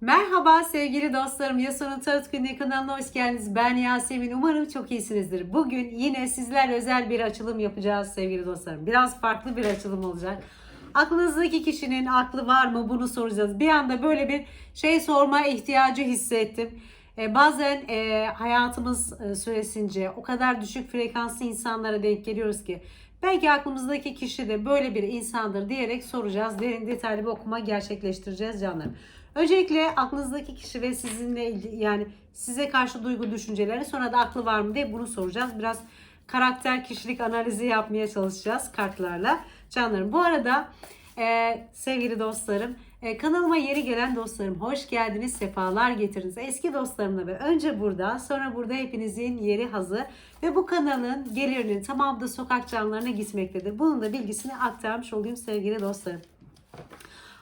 Merhaba sevgili dostlarım. Yasun'un Tarot Günlüğü kanalına hoş geldiniz. Ben Yasemin. Umarım çok iyisinizdir. Bugün yine sizlerle özel bir açılım yapacağız sevgili dostlarım. Biraz farklı bir açılım olacak. Aklınızdaki kişinin aklı var mı bunu soracağız. Bir anda böyle bir şey sorma ihtiyacı hissettim. E, bazen e, hayatımız e, süresince o kadar düşük frekanslı insanlara denk geliyoruz ki belki aklımızdaki kişi de böyle bir insandır diyerek soracağız. Derin detaylı bir okuma gerçekleştireceğiz canlarım. Öncelikle aklınızdaki kişi ve sizinle yani size karşı duygu düşünceleri sonra da aklı var mı diye bunu soracağız. Biraz karakter kişilik analizi yapmaya çalışacağız kartlarla. Canlarım bu arada e, sevgili dostlarım e, kanalıma yeni gelen dostlarım hoş geldiniz, sefalar getirdiniz. Eski dostlarımla ve önce burada sonra burada hepinizin yeri hazır ve bu kanalın gelirinin tamamı da sokak canlarına gitmektedir. Bunun da bilgisini aktarmış olayım sevgili dostlarım.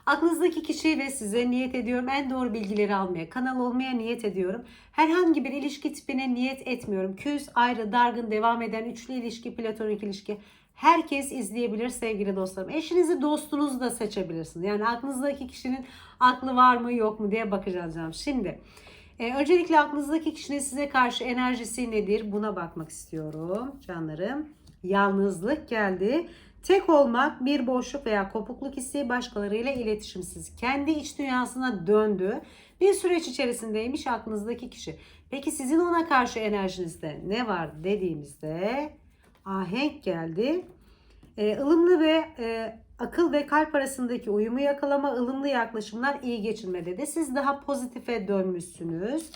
Aklınızdaki kişi ve size niyet ediyorum en doğru bilgileri almaya, kanal olmaya niyet ediyorum. Herhangi bir ilişki tipine niyet etmiyorum. Küs, ayrı, dargın, devam eden üçlü ilişki, platonik ilişki. Herkes izleyebilir sevgili dostlarım. Eşinizi, dostunuzu da seçebilirsiniz. Yani aklınızdaki kişinin aklı var mı yok mu diye bakacağız canım. Şimdi e, öncelikle aklınızdaki kişinin size karşı enerjisi nedir? Buna bakmak istiyorum canlarım. Yalnızlık geldi. Tek olmak, bir boşluk veya kopukluk hissi başkalarıyla iletişimsiz. Kendi iç dünyasına döndü. Bir süreç içerisindeymiş aklınızdaki kişi. Peki sizin ona karşı enerjinizde ne var dediğimizde ahenk geldi. E, ılımlı ve e, akıl ve kalp arasındaki uyumu yakalama, ılımlı yaklaşımlar iyi geçirme dedi. Siz daha pozitife dönmüşsünüz.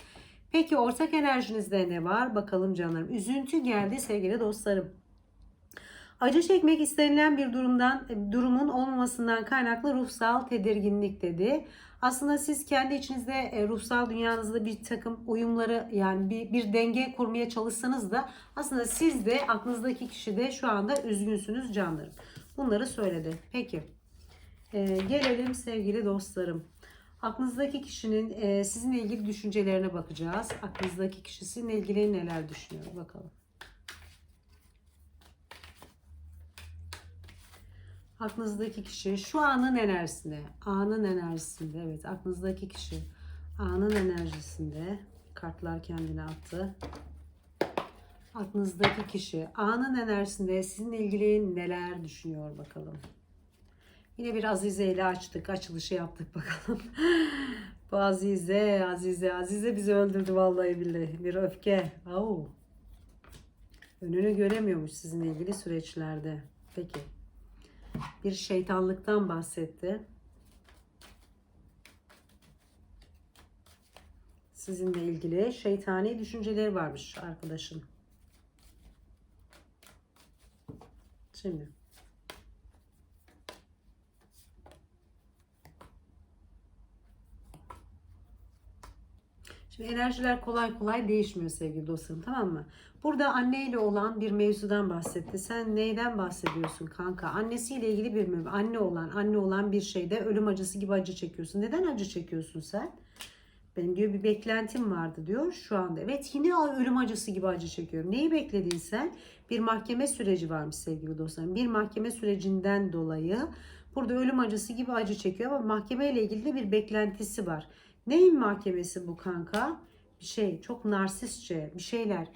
Peki ortak enerjinizde ne var? Bakalım canlarım. Üzüntü geldi sevgili dostlarım. Acı çekmek istenilen bir durumdan durumun olmamasından kaynaklı ruhsal tedirginlik dedi. Aslında siz kendi içinizde e, ruhsal dünyanızda bir takım uyumları yani bir, bir denge kurmaya çalışsanız da aslında siz de aklınızdaki kişi de şu anda üzgünsünüz canlarım. Bunları söyledi. Peki e, gelelim sevgili dostlarım. Aklınızdaki kişinin e, sizinle ilgili düşüncelerine bakacağız. Aklınızdaki kişi sizinle ilgili neler düşünüyor bakalım. Aklınızdaki kişi şu anın enerjisinde, anın enerjisinde, evet aklınızdaki kişi anın enerjisinde kartlar kendine attı. Aklınızdaki kişi anın enerjisinde sizinle ilgili neler düşünüyor bakalım. Yine bir Azize ile açtık, açılışı yaptık bakalım. Bu Azize, Azize, Azize bizi öldürdü vallahi billahi. Bir öfke. Au. Önünü göremiyormuş sizinle ilgili süreçlerde. Peki bir şeytanlıktan bahsetti. Sizinle ilgili şeytani düşünceleri varmış arkadaşın. Şimdi. Şimdi enerjiler kolay kolay değişmiyor sevgili dostlarım tamam mı? Burada anneyle olan bir mevzudan bahsetti. Sen neyden bahsediyorsun kanka? Annesiyle ilgili bir mevzu. Anne olan, anne olan bir şeyde ölüm acısı gibi acı çekiyorsun. Neden acı çekiyorsun sen? Benim diyor bir beklentim vardı diyor şu anda. Evet yine ölüm acısı gibi acı çekiyorum. Neyi bekledin sen? Bir mahkeme süreci varmış sevgili dostlarım. Bir mahkeme sürecinden dolayı burada ölüm acısı gibi acı çekiyor ama mahkemeyle ilgili de bir beklentisi var. Neyin mahkemesi bu kanka? Bir şey çok narsistçe bir şeyler.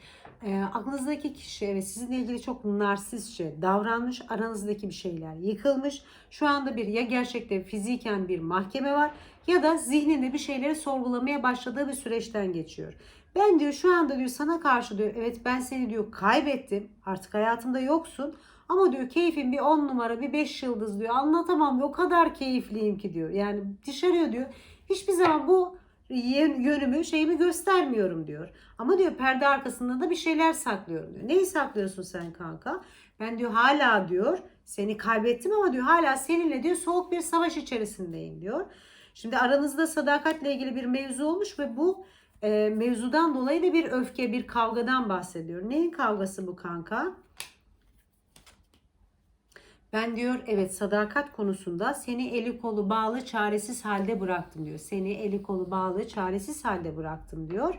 E, aklınızdaki kişi evet sizinle ilgili çok narsistçe davranmış. Aranızdaki bir şeyler yıkılmış. Şu anda bir ya gerçekte fiziken bir mahkeme var ya da zihninde bir şeyleri sorgulamaya başladığı bir süreçten geçiyor. Ben diyor şu anda diyor sana karşı diyor evet ben seni diyor kaybettim. Artık hayatımda yoksun. Ama diyor keyfim bir 10 numara bir 5 yıldız diyor. Anlatamam diyor. O kadar keyifliyim ki diyor. Yani dışarıya diyor hiçbir zaman bu yönümü şeyimi göstermiyorum diyor. Ama diyor perde arkasında da bir şeyler saklıyorum diyor. Neyi saklıyorsun sen kanka? Ben diyor hala diyor seni kaybettim ama diyor hala seninle diyor soğuk bir savaş içerisindeyim diyor. Şimdi aranızda sadakatle ilgili bir mevzu olmuş ve bu e, mevzudan dolayı da bir öfke, bir kavgadan bahsediyor. Neyin kavgası bu kanka? Ben diyor evet sadakat konusunda seni eli kolu bağlı çaresiz halde bıraktım diyor. Seni eli kolu bağlı çaresiz halde bıraktım diyor.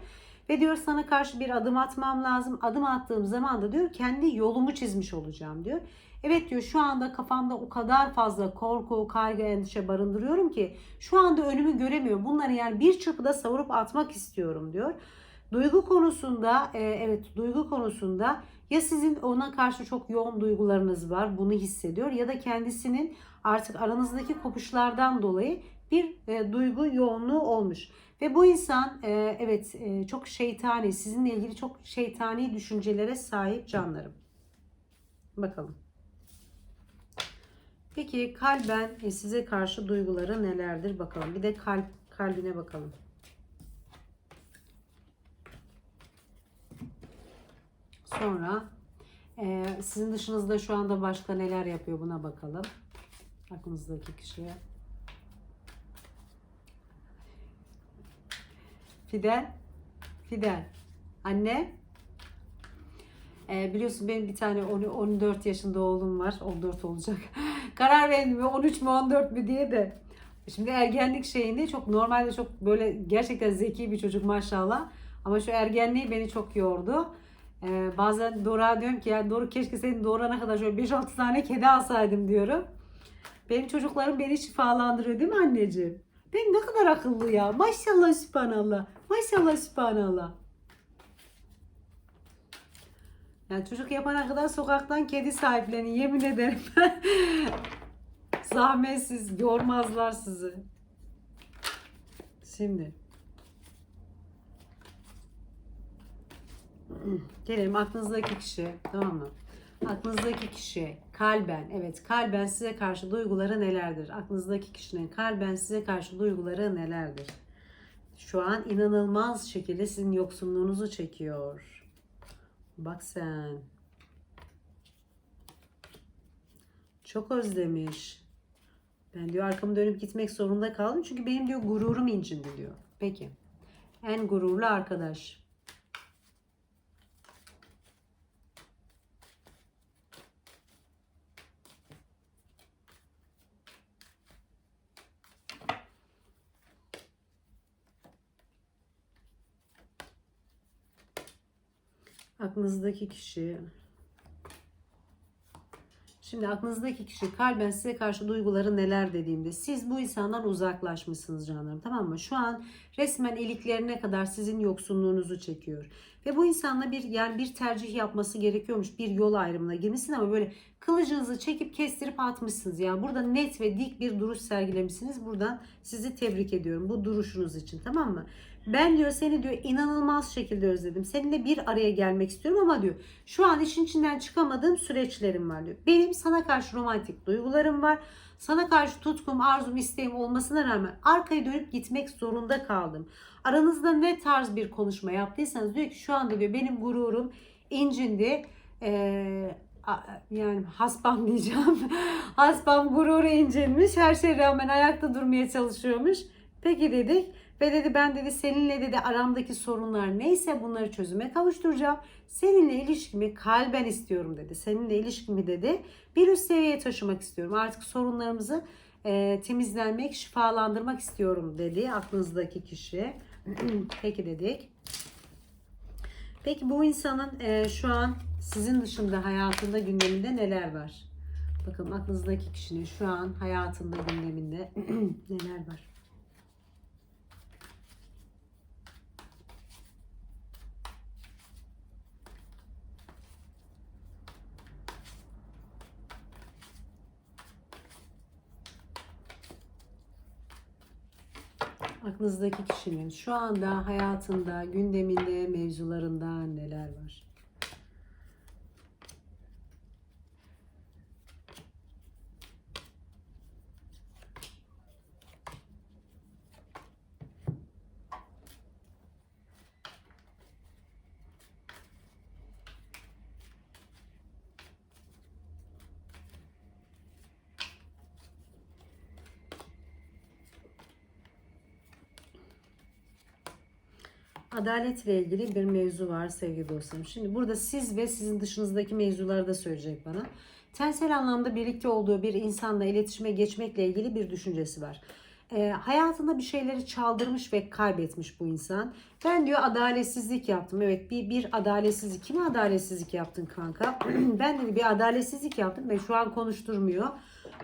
Ve diyor sana karşı bir adım atmam lazım. Adım attığım zaman da diyor kendi yolumu çizmiş olacağım diyor. Evet diyor şu anda kafamda o kadar fazla korku, kaygı, endişe barındırıyorum ki şu anda önümü göremiyorum. Bunları yani bir çırpıda savurup atmak istiyorum diyor. Duygu konusunda e, evet duygu konusunda ya sizin ona karşı çok yoğun duygularınız var bunu hissediyor ya da kendisinin artık aranızdaki kopuşlardan dolayı bir e, duygu yoğunluğu olmuş. Ve bu insan e, evet e, çok şeytani sizinle ilgili çok şeytani düşüncelere sahip canlarım. Bakalım. Peki kalben e, size karşı duyguları nelerdir bakalım. Bir de kalp kalbine bakalım. Sonra e, sizin dışınızda şu anda başka neler yapıyor buna bakalım. Aklınızdaki kişiye. Fidel. Fidel. Anne. E, biliyorsun benim bir tane 10 14 yaşında oğlum var. 14 olacak. Karar verdim mi 13 mü 14 mü diye de. Şimdi ergenlik şeyini çok normalde çok böyle gerçekten zeki bir çocuk maşallah. Ama şu ergenliği beni çok yordu. Ee, bazen Dora diyorum ki ya Dora keşke senin doğurana kadar şöyle 5-6 tane kedi alsaydım diyorum. Benim çocuklarım beni şifalandırıyor değil mi anneciğim? Ben ne kadar akıllı ya. Maşallah sübhanallah. Maşallah sübhanallah. Yani çocuk yapana kadar sokaktan kedi sahiplenin yemin ederim. Zahmetsiz yormazlar sizi. Şimdi. Gelelim aklınızdaki kişi tamam mı? Aklınızdaki kişi kalben evet kalben size karşı duyguları nelerdir? Aklınızdaki kişinin kalben size karşı duyguları nelerdir? Şu an inanılmaz şekilde sizin yoksunluğunuzu çekiyor. Bak sen. Çok özlemiş. Ben diyor arkamı dönüp gitmek zorunda kaldım. Çünkü benim diyor gururum incindi diyor. Peki. En gururlu arkadaş. Aklınızdaki kişi. Şimdi aklınızdaki kişi kalben size karşı duyguları neler dediğimde siz bu insandan uzaklaşmışsınız canlarım tamam mı? Şu an resmen iliklerine kadar sizin yoksunluğunuzu çekiyor. Ve bu insanla bir yani bir tercih yapması gerekiyormuş. Bir yol ayrımına girmişsin ama böyle kılıcınızı çekip kestirip atmışsınız. Yani burada net ve dik bir duruş sergilemişsiniz. Buradan sizi tebrik ediyorum bu duruşunuz için tamam mı? Ben diyor seni diyor inanılmaz şekilde özledim. Seninle bir araya gelmek istiyorum ama diyor şu an işin içinden çıkamadığım süreçlerim var diyor. Benim sana karşı romantik duygularım var. Sana karşı tutkum, arzum, isteğim olmasına rağmen arkaya dönüp gitmek zorunda kaldım. Aranızda ne tarz bir konuşma yaptıysanız diyor ki şu anda diyor benim gururum incindi. Ee, yani hasbam diyeceğim. hasbam gururu incinmiş. Her şeye rağmen ayakta durmaya çalışıyormuş. Peki dedik. Ve dedi ben dedi seninle dedi aramdaki sorunlar neyse bunları çözüme kavuşturacağım. Seninle ilişkimi kalben istiyorum dedi. Seninle ilişkimi dedi bir üst seviyeye taşımak istiyorum. Artık sorunlarımızı e, temizlenmek, şifalandırmak istiyorum dedi aklınızdaki kişi. Peki dedik. Peki bu insanın e, şu an sizin dışında hayatında gündeminde neler var? Bakalım aklınızdaki kişinin şu an hayatında gündeminde neler var? Aklınızdaki kişinin şu anda hayatında, gündeminde, mevzularında neler var? Adaletle ilgili bir mevzu var sevgili dostlarım. Şimdi burada siz ve sizin dışınızdaki mevzuları da söyleyecek bana. Tensel anlamda birlikte olduğu bir insanla iletişime geçmekle ilgili bir düşüncesi var. E, hayatında bir şeyleri çaldırmış ve kaybetmiş bu insan. Ben diyor adaletsizlik yaptım. Evet bir, bir adaletsizlik. Kime adaletsizlik yaptın kanka? ben dedi bir adaletsizlik yaptım ve şu an konuşturmuyor.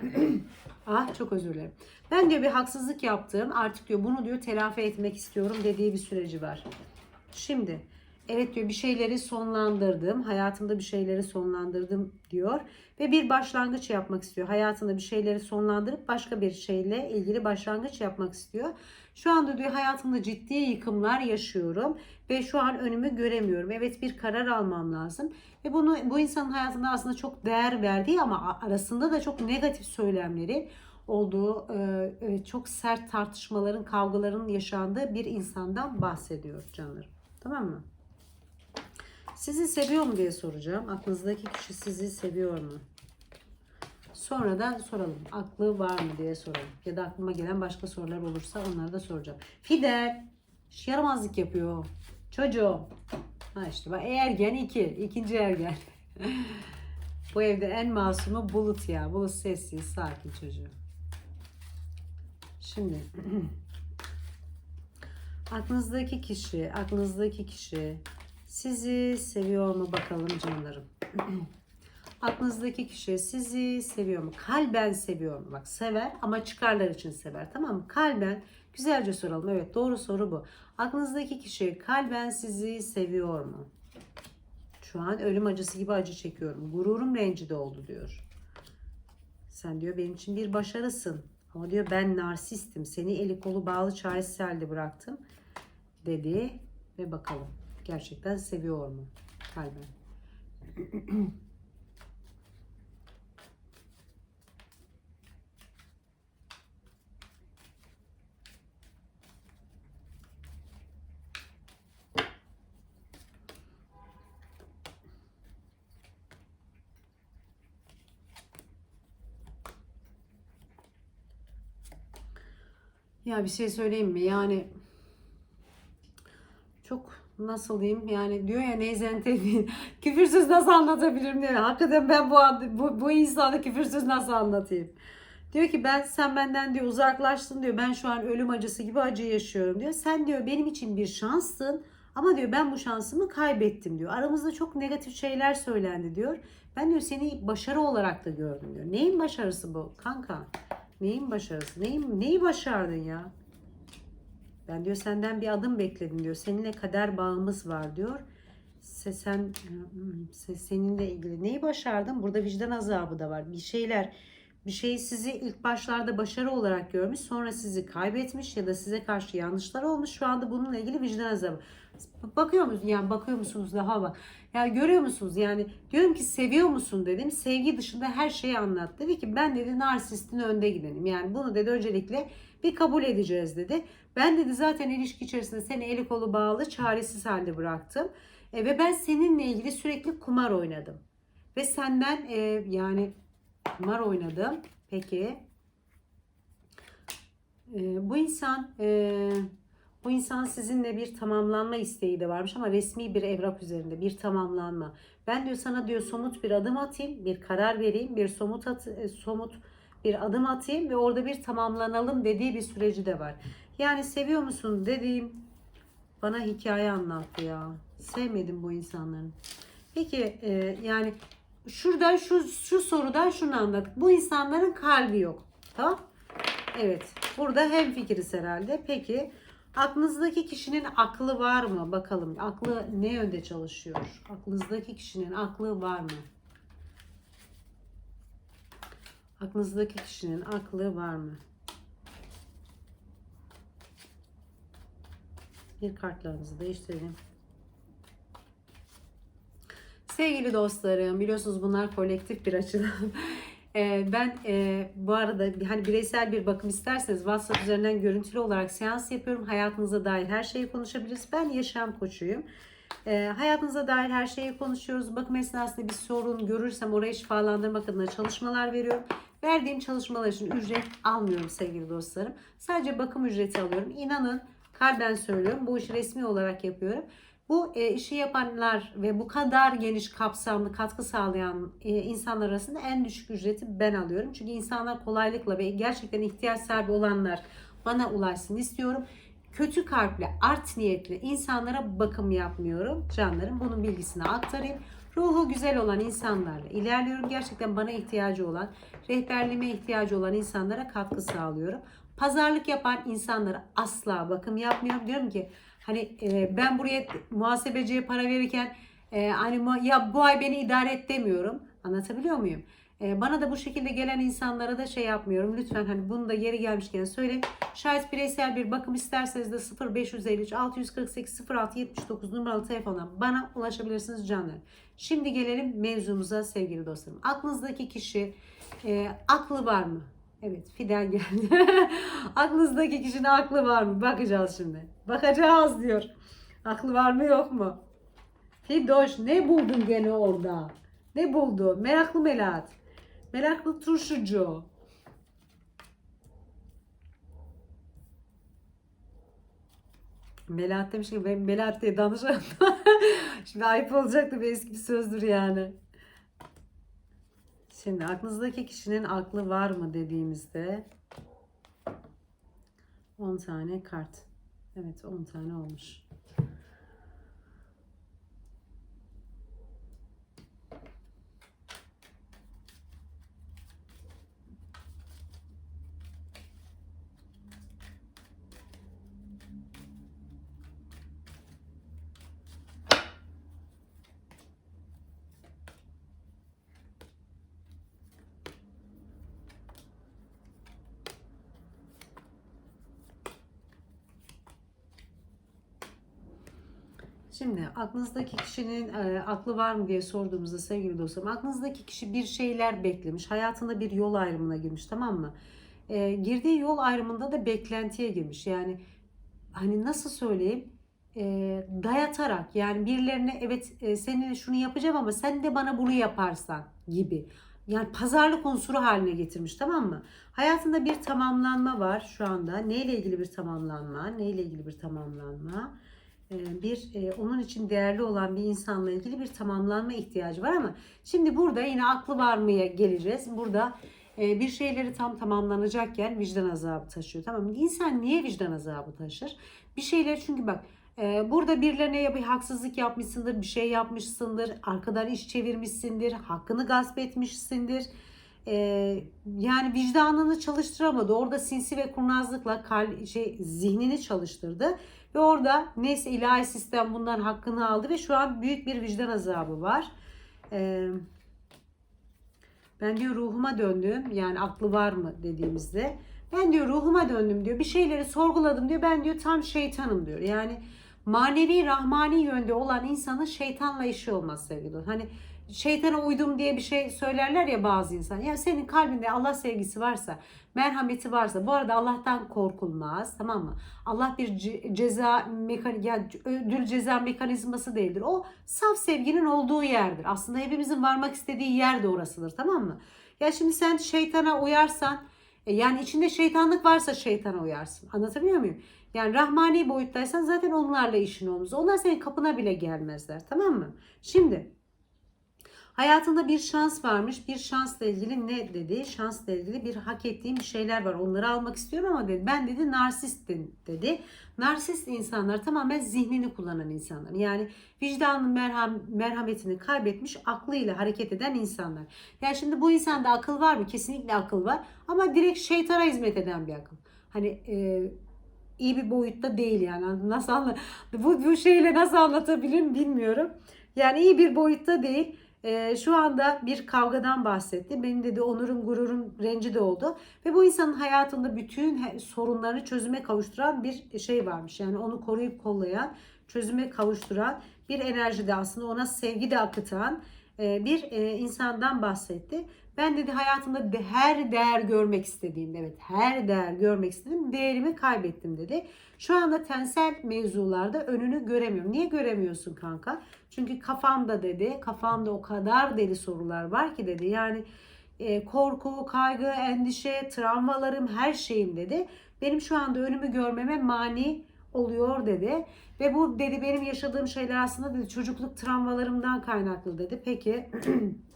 ah çok özür dilerim. Ben diyor bir haksızlık yaptım. Artık diyor bunu diyor telafi etmek istiyorum dediği bir süreci var. Şimdi evet diyor bir şeyleri sonlandırdım. Hayatımda bir şeyleri sonlandırdım diyor. Ve bir başlangıç yapmak istiyor. Hayatında bir şeyleri sonlandırıp başka bir şeyle ilgili başlangıç yapmak istiyor. Şu anda diyor hayatımda ciddi yıkımlar yaşıyorum ve şu an önümü göremiyorum. Evet bir karar almam lazım. Ve bunu bu insanın hayatında aslında çok değer verdiği ama arasında da çok negatif söylemleri olduğu, e, çok sert tartışmaların, kavgaların yaşandığı bir insandan bahsediyor canlarım. Tamam mı? Sizi seviyor mu diye soracağım. Aklınızdaki kişi sizi seviyor mu? Sonra da soralım. Aklı var mı diye soralım. Ya da aklıma gelen başka sorular olursa onları da soracağım. Fidel yaramazlık yapıyor. Çocuğum. Ha işte bak ergen 2. ikinci ergen. Bu evde en masumu Bulut ya. Bulut sessiz, sakin çocuğu. Şimdi aklınızdaki kişi, aklınızdaki kişi sizi seviyor mu bakalım canlarım. aklınızdaki kişi sizi seviyor mu? Kalben seviyor mu? Bak sever ama çıkarlar için sever. Tamam mı? Kalben güzelce soralım. Evet doğru soru bu. Aklınızdaki kişi kalben sizi seviyor mu? Şu an ölüm acısı gibi acı çekiyorum. Gururum rencide oldu diyor. Sen diyor benim için bir başarısın. Ama diyor ben narsistim. Seni eli kolu bağlı çaresiz halde bıraktım. Dedi. Ve bakalım gerçekten seviyor mu? Kalben. Ya bir şey söyleyeyim mi? Yani çok nasıl diyeyim yani diyor ya Neyzen küfürsüz nasıl anlatabilirim diye. Hakikaten ben bu, bu, bu insanı küfürsüz nasıl anlatayım? Diyor ki ben sen benden diyor uzaklaştın diyor. Ben şu an ölüm acısı gibi acı yaşıyorum diyor. Sen diyor benim için bir şanstın ama diyor ben bu şansımı kaybettim diyor. Aramızda çok negatif şeyler söylendi diyor. Ben diyor seni başarı olarak da gördüm diyor. Neyin başarısı bu kanka? Neyin başarısı? Neyin, neyi başardın ya? Ben diyor senden bir adım bekledim diyor. Seninle kader bağımız var diyor. Se, sen se, seninle ilgili neyi başardın? Burada vicdan azabı da var. Bir şeyler bir şeyi sizi ilk başlarda başarı olarak görmüş, sonra sizi kaybetmiş ya da size karşı yanlışlar olmuş. Şu anda bununla ilgili vicdan azabı. Bakıyor musunuz? Yani bakıyor musunuz daha bak. Ya görüyor musunuz? Yani diyorum ki seviyor musun dedim. Sevgi dışında her şeyi anlat. Dedi ki ben dedi narsistin önde gidelim. Yani bunu dedi öncelikle bir kabul edeceğiz dedi. Ben dedi zaten ilişki içerisinde seni eli kolu bağlı çaresiz halde bıraktım. E, ve ben seninle ilgili sürekli kumar oynadım. Ve senden e, yani kumar oynadım. Peki. E, bu insan e, bu insan sizinle bir tamamlanma isteği de varmış ama resmi bir evrak üzerinde bir tamamlanma. Ben diyor sana diyor somut bir adım atayım, bir karar vereyim, bir somut at, e, somut bir adım atayım ve orada bir tamamlanalım dediği bir süreci de var. Yani seviyor musun dediğim bana hikaye anlattı ya. Sevmedim bu insanları. Peki e, yani şurada şu şu sorudan şunu anlat. Bu insanların kalbi yok. Tamam? Evet. Burada hem fikiriz herhalde. Peki aklınızdaki kişinin aklı var mı? Bakalım. Aklı ne yönde çalışıyor? Aklınızdaki kişinin aklı var mı? Aklınızdaki kişinin aklı var mı? Bir kartlarımızı değiştirelim. Sevgili dostlarım, biliyorsunuz bunlar kolektif bir açılım. Ee, ben e, bu arada hani bireysel bir bakım isterseniz WhatsApp üzerinden görüntülü olarak seans yapıyorum. Hayatınıza dair her şeyi konuşabiliriz. Ben yaşam koçuyum. E, hayatınıza dair her şeyi konuşuyoruz. Bakım esnasında bir sorun görürsem orayı şifalandırmak adına çalışmalar veriyorum. Verdiğim çalışmalar için ücret almıyorum sevgili dostlarım. Sadece bakım ücreti alıyorum. İnanın kalben söylüyorum. Bu işi resmi olarak yapıyorum. Bu e, işi yapanlar ve bu kadar geniş kapsamlı katkı sağlayan e, insanlar arasında en düşük ücreti ben alıyorum. Çünkü insanlar kolaylıkla ve gerçekten ihtiyaç sahibi olanlar bana ulaşsın istiyorum. Kötü kalpli, art niyetli insanlara bakım yapmıyorum canlarım. Bunun bilgisini aktarayım. Ruhu güzel olan insanlarla ilerliyorum. Gerçekten bana ihtiyacı olan, rehberliğime ihtiyacı olan insanlara katkı sağlıyorum. Pazarlık yapan insanlara asla bakım yapmıyorum. Diyorum ki hani e, ben buraya muhasebeciye para verirken e, hani ya bu ay beni idare et demiyorum. Anlatabiliyor muyum? E, bana da bu şekilde gelen insanlara da şey yapmıyorum. Lütfen hani bunu da yeri gelmişken söyleyeyim. Şayet bireysel bir bakım isterseniz de 0553 648 06 79 numaralı telefondan bana ulaşabilirsiniz canlar. Şimdi gelelim mevzumuza sevgili dostlarım. Aklınızdaki kişi e, aklı var mı? Evet Fidel geldi. Aklınızdaki kişinin aklı var mı? Bakacağız şimdi. Bakacağız diyor. Aklı var mı yok mu? Fidoş ne buldun gene orada? Ne buldu? Meraklı Melat. Meraklı turşucu. Melahat demiş ki ben Melahat diye danışırım. Şimdi ayıp olacaktı bir eski bir sözdür yani. Şimdi aklınızdaki kişinin aklı var mı dediğimizde 10 tane kart. Evet 10 tane olmuş. Şimdi aklınızdaki kişinin e, aklı var mı diye sorduğumuzda sevgili dostlarım aklınızdaki kişi bir şeyler beklemiş. Hayatında bir yol ayrımına girmiş tamam mı? E, girdiği yol ayrımında da beklentiye girmiş. Yani hani nasıl söyleyeyim? E, dayatarak yani birilerine evet e, seninle şunu yapacağım ama sen de bana bunu yaparsan gibi. Yani pazarlık unsuru haline getirmiş tamam mı? Hayatında bir tamamlanma var şu anda. Neyle ilgili bir tamamlanma? Neyle ilgili bir tamamlanma? Ee, bir e, onun için değerli olan bir insanla ilgili bir tamamlanma ihtiyacı var ama şimdi burada yine aklı var mıya geleceğiz. Burada e, bir şeyleri tam tamamlanacakken vicdan azabı taşıyor. Tamam mı? İnsan niye vicdan azabı taşır? Bir şeyleri çünkü bak e, burada birilerine bir haksızlık yapmışsındır, bir şey yapmışsındır, arkadan iş çevirmişsindir, hakkını gasp etmişsindir. E, yani vicdanını çalıştıramadı. Orada sinsi ve kurnazlıkla kal, şey zihnini çalıştırdı. Ve orada neyse ilahi sistem bundan hakkını aldı ve şu an büyük bir vicdan azabı var. Ee, ben diyor ruhuma döndüm yani aklı var mı dediğimizde. Ben diyor ruhuma döndüm diyor bir şeyleri sorguladım diyor ben diyor tam şeytanım diyor. Yani manevi rahmani yönde olan insanın şeytanla işi olmaz sevgili. Hani şeytana uydum diye bir şey söylerler ya bazı insan. Ya senin kalbinde Allah sevgisi varsa, merhameti varsa, bu arada Allah'tan korkulmaz, tamam mı? Allah bir ce- ceza mekanik, ya ödül ceza mekanizması değildir. O saf sevginin olduğu yerdir. Aslında hepimizin varmak istediği yer de orasıdır, tamam mı? Ya şimdi sen şeytana uyarsan, e, yani içinde şeytanlık varsa şeytana uyarsın. Anlatabiliyor muyum? Yani rahmani boyuttaysan zaten onlarla işin olmaz. Onlar senin kapına bile gelmezler. Tamam mı? Şimdi Hayatında bir şans varmış. Bir şansla ilgili ne dedi? Şansla ilgili bir hak ettiğim bir şeyler var. Onları almak istiyorum ama dedi. Ben dedi narsistim dedi. Narsist insanlar tamamen zihnini kullanan insanlar. Yani vicdanın merham, merhametini kaybetmiş aklıyla hareket eden insanlar. Yani şimdi bu insanda akıl var mı? Kesinlikle akıl var. Ama direkt şeytana hizmet eden bir akıl. Hani e, iyi bir boyutta değil yani. Nasıl anla bu, bu şeyle nasıl anlatabilirim bilmiyorum. Yani iyi bir boyutta değil. Ee, şu anda bir kavgadan bahsetti. Benim dedi onurum, gururum rencide oldu. Ve bu insanın hayatında bütün sorunlarını çözüme kavuşturan bir şey varmış. Yani onu koruyup kollayan, çözüme kavuşturan bir enerjide aslında ona sevgi de akıtan e, bir e, insandan bahsetti. Ben dedi hayatımda her değer görmek istediğim, evet her değer görmek istedim, değerimi kaybettim dedi. Şu anda tensel mevzularda önünü göremiyorum. Niye göremiyorsun kanka? Çünkü kafamda dedi, kafamda o kadar deli sorular var ki dedi. Yani e, korku, kaygı, endişe, travmalarım her şeyim dedi. Benim şu anda önümü görmeme mani oluyor dedi. Ve bu dedi benim yaşadığım şeyler aslında dedi çocukluk travmalarımdan kaynaklı dedi. Peki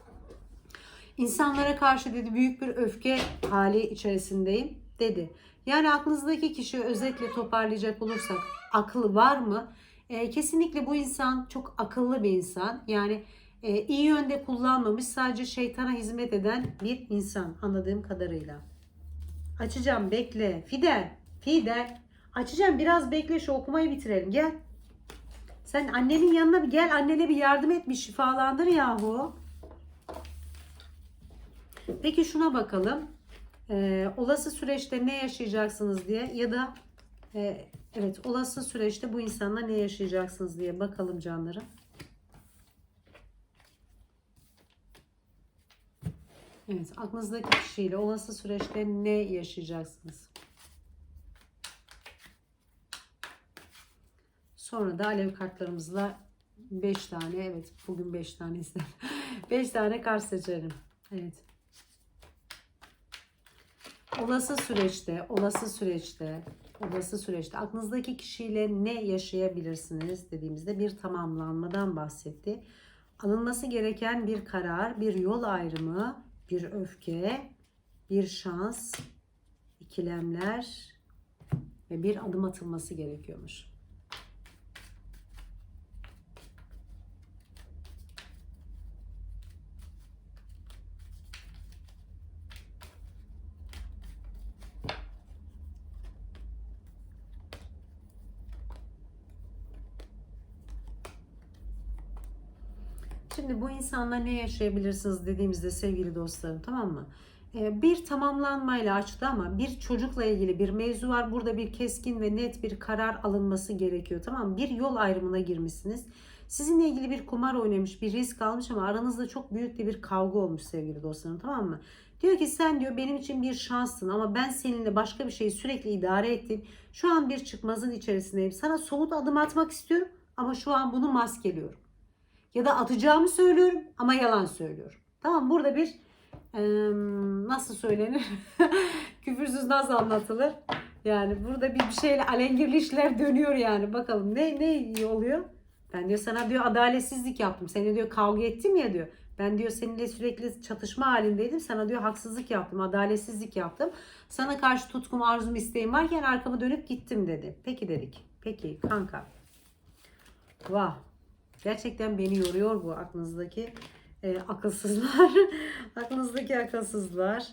İnsanlara karşı dedi büyük bir öfke hali içerisindeyim dedi. Yani aklınızdaki kişi özetle toparlayacak olursak aklı var mı? E, kesinlikle bu insan çok akıllı bir insan. Yani e, iyi yönde kullanmamış sadece şeytana hizmet eden bir insan anladığım kadarıyla. Açacağım bekle. Fidel. Fidel. Açacağım biraz bekle şu okumayı bitirelim. Gel. Sen annenin yanına bir gel. Annene bir yardım et bir şifalandır yahu. Peki şuna bakalım. Ee, olası süreçte ne yaşayacaksınız diye ya da e, evet olası süreçte bu insanla ne yaşayacaksınız diye bakalım canlarım. Evet, aklınızdaki kişiyle olası süreçte ne yaşayacaksınız? Sonra da alev kartlarımızla 5 tane, evet bugün 5 tane istedim. 5 tane kart seçelim. Evet. Olası süreçte, olası süreçte, olası süreçte aklınızdaki kişiyle ne yaşayabilirsiniz dediğimizde bir tamamlanmadan bahsetti. Alınması gereken bir karar, bir yol ayrımı, bir öfke, bir şans, ikilemler ve bir adım atılması gerekiyormuş. Şimdi bu insanla ne yaşayabilirsiniz dediğimizde sevgili dostlarım tamam mı? Ee, Bir tamamlanmayla açtı ama bir çocukla ilgili bir mevzu var. Burada bir keskin ve net bir karar alınması gerekiyor. Tamam? Bir yol ayrımına girmişsiniz. Sizinle ilgili bir kumar oynamış, bir risk almış ama aranızda çok büyük de bir kavga olmuş sevgili dostlarım tamam mı? Diyor ki sen diyor benim için bir şanstın ama ben seninle başka bir şeyi sürekli idare ettim. Şu an bir çıkmazın içerisindeyim. Sana somut adım atmak istiyorum ama şu an bunu maskeliyorum ya da atacağımı söylüyorum ama yalan söylüyorum. Tamam burada bir e, nasıl söylenir? Küfürsüz nasıl anlatılır? Yani burada bir, bir şeyle alengirli işler dönüyor yani. Bakalım ne ne oluyor? Ben diyor sana diyor adaletsizlik yaptım. Seni diyor kavga ettim ya diyor. Ben diyor seninle sürekli çatışma halindeydim. Sana diyor haksızlık yaptım, adaletsizlik yaptım. Sana karşı tutkum, arzum, isteğim varken arkamı dönüp gittim dedi. Peki dedik. Peki kanka. Vah. Gerçekten beni yoruyor bu aklınızdaki e, akılsızlar. aklınızdaki akılsızlar.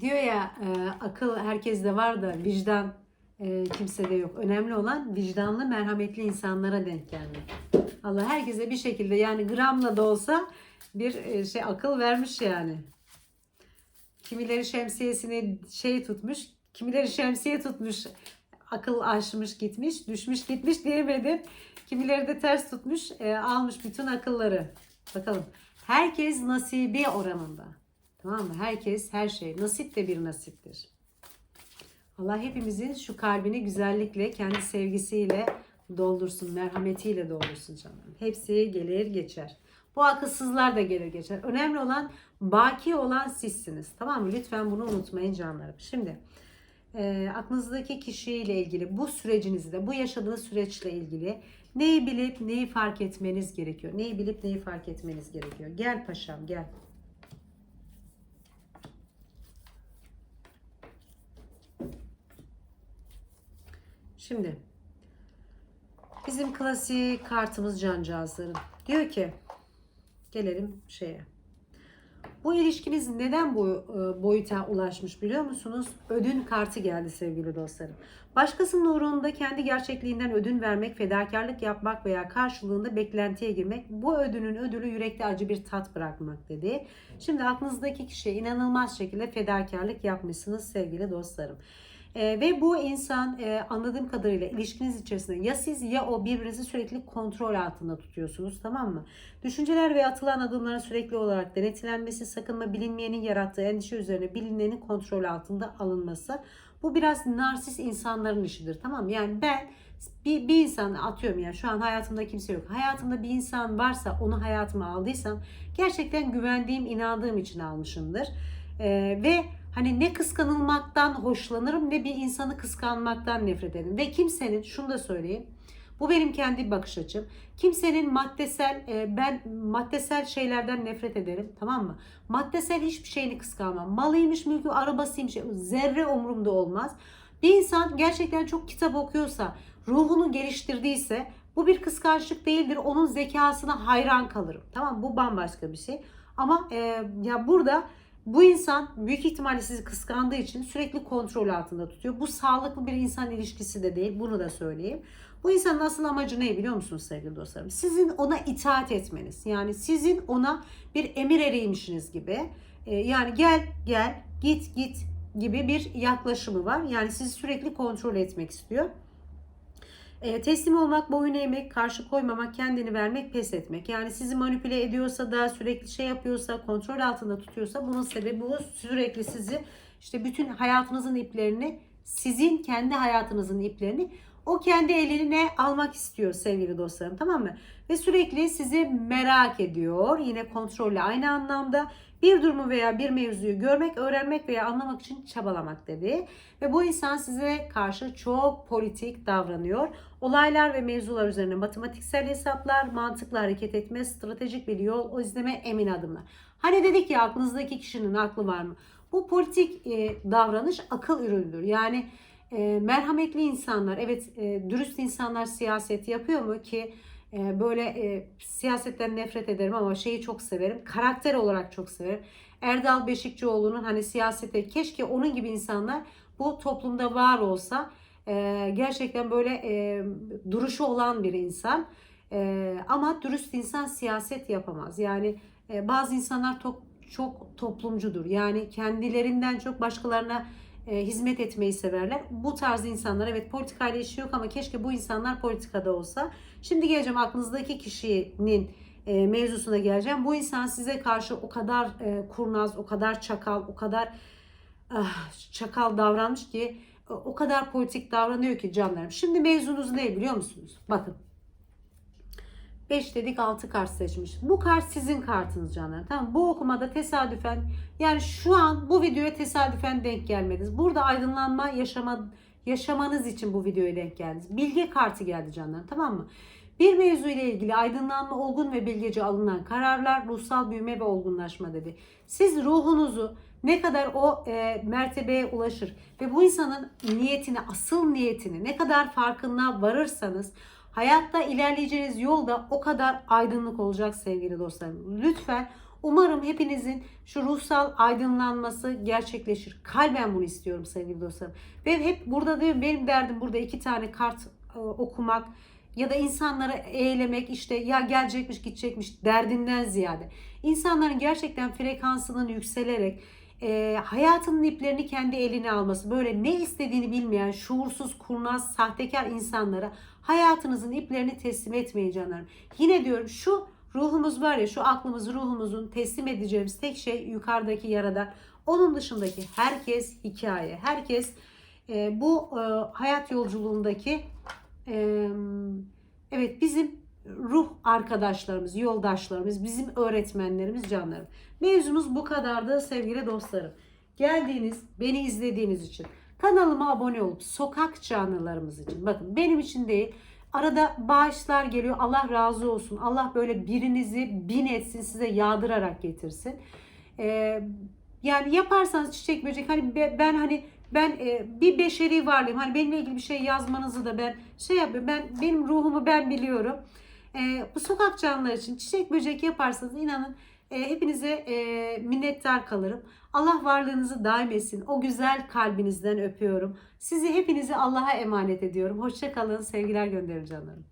Diyor ya e, akıl herkeste var da vicdan e, kimsede yok. Önemli olan vicdanlı, merhametli insanlara denk gelmek. Allah herkese bir şekilde yani gramla da olsa bir e, şey akıl vermiş yani. Kimileri şemsiyesini şey tutmuş, kimileri şemsiye tutmuş, akıl aşmış gitmiş, düşmüş gitmiş diyemedim. Kimileri de ters tutmuş, e, almış bütün akılları. Bakalım. Herkes nasibi oranında. Tamam mı? Herkes, her şey. Nasip de bir nasiptir. Allah hepimizin şu kalbini güzellikle, kendi sevgisiyle doldursun, merhametiyle doldursun canım. Hepsi gelir geçer. Bu akılsızlar da gelir geçer. Önemli olan baki olan sizsiniz. Tamam mı? Lütfen bunu unutmayın canlarım. Şimdi e, aklınızdaki kişiyle ilgili bu sürecinizde, bu yaşadığınız süreçle ilgili neyi bilip neyi fark etmeniz gerekiyor? Neyi bilip neyi fark etmeniz gerekiyor? Gel paşam gel. Şimdi bizim klasik kartımız cancağızların. Diyor ki gelelim şeye. Bu ilişkiniz neden bu e, boyuta ulaşmış biliyor musunuz? Ödün kartı geldi sevgili dostlarım. Başkasının uğrunda kendi gerçekliğinden ödün vermek, fedakarlık yapmak veya karşılığında beklentiye girmek. Bu ödünün ödülü yürekte acı bir tat bırakmak dedi. Şimdi aklınızdaki kişiye inanılmaz şekilde fedakarlık yapmışsınız sevgili dostlarım. Ee, ve bu insan e, anladığım kadarıyla ilişkiniz içerisinde ya siz ya o birbirinizi sürekli kontrol altında tutuyorsunuz tamam mı? Düşünceler ve atılan adımların sürekli olarak denetlenmesi, sakınma bilinmeyenin yarattığı endişe üzerine bilinenin kontrol altında alınması. Bu biraz narsist insanların işidir tamam mı? Yani ben bir, bir insan atıyorum ya şu an hayatımda kimse yok. Hayatımda bir insan varsa onu hayatıma aldıysam gerçekten güvendiğim, inandığım için almışımdır. Ee, ve Hani ne kıskanılmaktan hoşlanırım ne bir insanı kıskanmaktan nefret ederim. Ve kimsenin şunu da söyleyeyim. Bu benim kendi bakış açım. Kimsenin maddesel e, ben maddesel şeylerden nefret ederim tamam mı? Maddesel hiçbir şeyini kıskanmam. Malıymış, mülkü, arabasıymış zerre umurumda olmaz. Bir insan gerçekten çok kitap okuyorsa, ruhunu geliştirdiyse bu bir kıskançlık değildir. Onun zekasına hayran kalırım. Tamam bu bambaşka bir şey. Ama e, ya burada bu insan büyük ihtimalle sizi kıskandığı için sürekli kontrol altında tutuyor. Bu sağlıklı bir insan ilişkisi de değil. Bunu da söyleyeyim. Bu insanın asıl amacı ne biliyor musunuz sevgili dostlarım? Sizin ona itaat etmeniz. Yani sizin ona bir emir eriymişsiniz gibi. E, yani gel gel git git gibi bir yaklaşımı var. Yani sizi sürekli kontrol etmek istiyor. E, teslim olmak, boyun eğmek, karşı koymamak, kendini vermek, pes etmek. Yani sizi manipüle ediyorsa da sürekli şey yapıyorsa, kontrol altında tutuyorsa bunun sebebi bu sürekli sizi işte bütün hayatınızın iplerini, sizin kendi hayatınızın iplerini o kendi eline almak istiyor sevgili dostlarım tamam mı? Ve sürekli sizi merak ediyor. Yine kontrolle aynı anlamda bir durumu veya bir mevzuyu görmek, öğrenmek veya anlamak için çabalamak dedi. Ve bu insan size karşı çok politik davranıyor. Olaylar ve mevzular üzerine matematiksel hesaplar, mantıklı hareket etme, stratejik bir yol, izleme, emin adımlar. Hani dedik ya aklınızdaki kişinin aklı var mı? Bu politik e, davranış akıl ürünüdür. Yani e, merhametli insanlar, evet e, dürüst insanlar siyaset yapıyor mu ki e, böyle e, siyasetten nefret ederim ama şeyi çok severim. Karakter olarak çok severim. Erdal Beşikçioğlu'nun hani siyasete keşke onun gibi insanlar bu toplumda var olsa e, gerçekten böyle e, duruşu olan bir insan. E, ama dürüst insan siyaset yapamaz. Yani e, bazı insanlar çok, çok toplumcudur. Yani kendilerinden çok başkalarına e, hizmet etmeyi severler. Bu tarz insanlar evet politikayla işi yok ama keşke bu insanlar politikada olsa. Şimdi geleceğim aklınızdaki kişinin e, mevzusuna geleceğim. Bu insan size karşı o kadar e, kurnaz, o kadar çakal, o kadar ah, çakal davranmış ki o kadar politik davranıyor ki canlarım. Şimdi mevzunuz ne biliyor musunuz? Bakın 5 dedik 6 kart seçmiş. Bu kart sizin kartınız canlarım. Tamam Bu okumada tesadüfen yani şu an bu videoya tesadüfen denk gelmediniz. Burada aydınlanma yaşama, yaşamanız için bu videoya denk geldiniz. Bilge kartı geldi canlarım tamam mı? Bir mevzu ile ilgili aydınlanma, olgun ve bilgece alınan kararlar, ruhsal büyüme ve olgunlaşma dedi. Siz ruhunuzu ne kadar o e, mertebeye ulaşır ve bu insanın niyetini, asıl niyetini ne kadar farkına varırsanız Hayatta ilerleyeceğiniz yolda o kadar aydınlık olacak sevgili dostlarım. Lütfen umarım hepinizin şu ruhsal aydınlanması gerçekleşir. Kalben bunu istiyorum sevgili dostlarım. Ve hep burada diyorum benim derdim burada iki tane kart e, okumak ya da insanlara eğlemek işte ya gelecekmiş gidecekmiş derdinden ziyade. İnsanların gerçekten frekansının yükselerek e, hayatının iplerini kendi eline alması, böyle ne istediğini bilmeyen, şuursuz, kurnaz, sahtekar insanlara hayatınızın iplerini teslim etmeyin canlarım. Yine diyorum şu ruhumuz var ya, şu aklımız, ruhumuzun teslim edeceğimiz tek şey yukarıdaki yaradan. Onun dışındaki herkes hikaye, herkes e, bu e, hayat yolculuğundaki e, evet bizim ruh arkadaşlarımız, yoldaşlarımız, bizim öğretmenlerimiz, canlarım. Mevzumuz bu kadardı sevgili dostlarım. Geldiğiniz, beni izlediğiniz için, kanalıma abone olup sokak canlılarımız için, bakın benim için değil, arada bağışlar geliyor. Allah razı olsun. Allah böyle birinizi bin etsin, size yağdırarak getirsin. Ee, yani yaparsanız çiçek böcek hani ben hani ben e, bir beşeri varlığım. Hani benimle ilgili bir şey yazmanızı da ben şey yapıyorum. Ben benim ruhumu ben biliyorum. E, bu sokak canlıları için çiçek böcek yaparsanız inanın e, hepinize e, minnettar kalırım. Allah varlığınızı daim etsin. O güzel kalbinizden öpüyorum. Sizi hepinizi Allah'a emanet ediyorum. Hoşça kalın. Sevgiler gönderin canlarım.